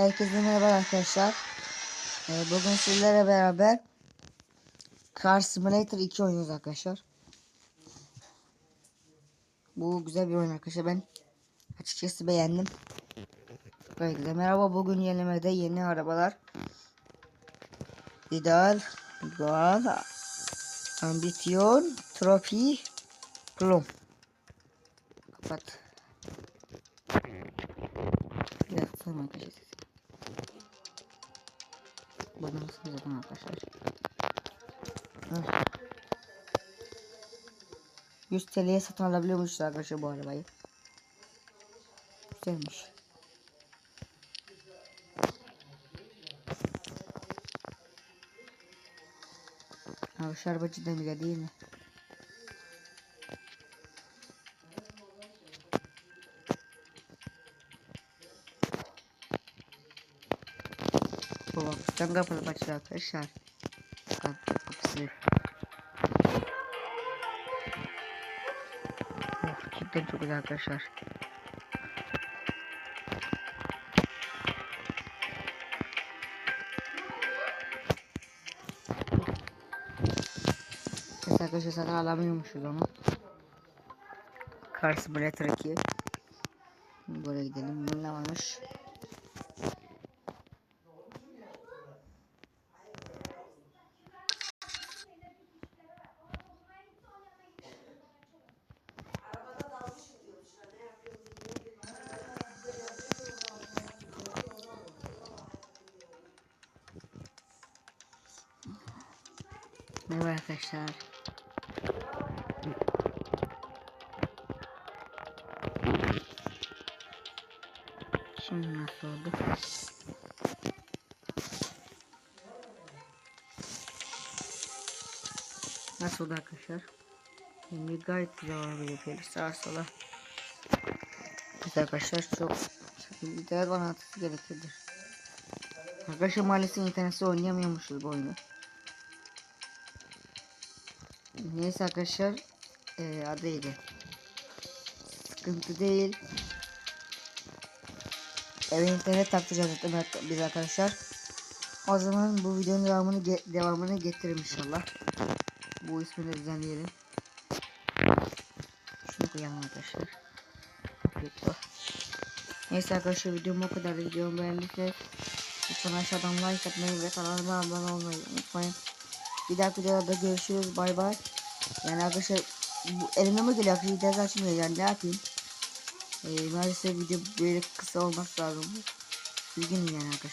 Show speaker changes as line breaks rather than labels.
Herkese merhaba arkadaşlar. Ee, bugün sizlerle beraber Car Simulator 2 oynuyoruz arkadaşlar. Bu güzel bir oyun arkadaşlar. Ben açıkçası beğendim. Böyle merhaba bugün yenemede yeni arabalar. İdeal, Goal, Ambisyon, Trofi, Plum. Kapat. Kısalım arkadaşlar. Bana nasıl zaten arkadaşlar. Heh. 100 TL'ye satın alabiliyormuşuz arkadaşlar bu arabayı. Güzelmiş. Şu araba cidden güzel değil mi? Bu vakıftan kapalı başlıyor arkadaşlar. Kapı kapısı. Oh, cidden çok güzel arkadaşlar. Mesela arkadaşlar satın alamıyormuşuz onu. Karşı Blatter 2. Buraya gidelim. Bu ne varmış? Merhaba arkadaşlar. Şimdi nasıl oldu? Nasıl oldu arkadaşlar? Şimdi gayet güzel olabilir. Böyle sağa sola. Güzel arkadaşlar çok bana atısı gerekirdir. Arkadaşlar maalesef internette oynayamıyormuşuz bu oyunu. Neyse arkadaşlar ee, adıydı. Sıkıntı değil. Eve internet taktıracağız biz arkadaşlar. O zaman bu videonun devamını ge devamını getirir inşallah. Bu ismini düzenleyelim. Şunu koyalım arkadaşlar. Lütfen. Neyse arkadaşlar videom bu kadar. Videomu beğendiyseniz lütfen aşağıdan like atmayı ve kanalıma abone olmayı unutmayın. Bir dahaki videoda görüşürüz. Bay bay. Yani arkadaşlar bu elime mi geliyor? Video açmıyor yani ne yapayım? Ee, maalesef video böyle kısa olması lazım. Üzgünüm yani arkadaşlar.